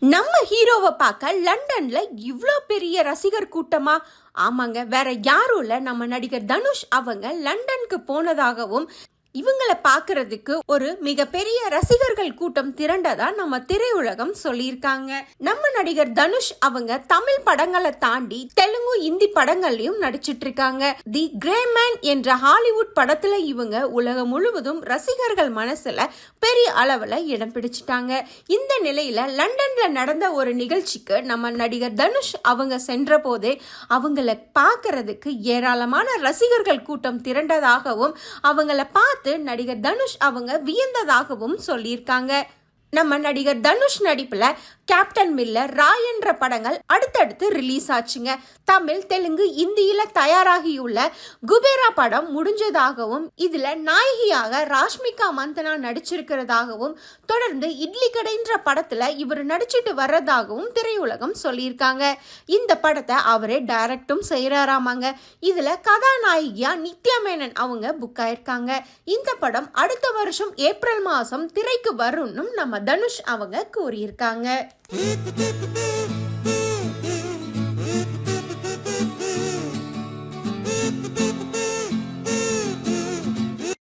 நம்ம ஹீரோவை பார்க்க லண்டன்ல இவ்வளோ பெரிய ரசிகர் கூட்டமா? ஆமாங்க வேற யாரும் இல்லை. நம்ம நடிகர் தனுஷ் அவங்க லண்டனுக்கு போனதாகவும் இவங்களை பாக்குறதுக்கு ஒரு மிகப்பெரிய ரசிகர்கள் கூட்டம் திரண்டதா நம்ம திரையுலகம் சொல்லியிருக்காங்க. நம்ம நடிகர் தனுஷ் அவங்க தமிழ் படங்களை தாண்டி தெலுங்கு இந்தி படங்கள்லயும் நடிச்சிட்டு இருக்காங்க தி கிரே மேன் என்ற ஹாலிவுட் படத்துல இவங்க உலகம் முழுவதும் ரசிகர்கள் மனசுல பெரிய அளவுல இடம் பிடிச்சிட்டாங்க. இந்த நிலையில லண்டன்ல நடந்த ஒரு நிகழ்ச்சிக்கு நம்ம நடிகர் தனுஷ் அவங்க சென்ற போதே அவங்கள பார்க்கறதுக்கு ஏராளமான ரசிகர்கள் கூட்டம் திரண்டதாகவும் அவங்கள பார்த்து நடிகர் தனுஷ் அவங்க வியந்ததாகவும் சொல்லியிருக்காங்க. நம்ம நடிகர் தனுஷ் நடிப்புல கேப்டன் மில்லர் ராய் என்ற படங்கள் அடுத்தடுத்து ரிலீஸ் ஆச்சுங்க. தமிழ் தெலுங்கு இந்தியில தயாராகியுள்ள குபேரா படம் முடிஞ்சதாகவும் இதுல நாயகியாக ராஷ்மிகா மந்தனா நடிச்சிருக்கிறதாகவும் தொடர்ந்து இட்லி கடைன்ற படத்துல இவர் நடிச்சிட்டு வர்றதாகவும் திரையுலகம் சொல்லியிருக்காங்க. இந்த படத்தை அவரே டைரக்டும் செய்யறாராமாங்க இதுல கதாநாயகியா நித்யா மேனன் அவங்க புக் ஆயிருக்காங்க. இந்த படம் அடுத்த வருஷம் ஏப்ரல் மாசம் திரைக்கு வரும்னு நம்ம தனுஷ் அவங்க கூறியிருக்காங்க.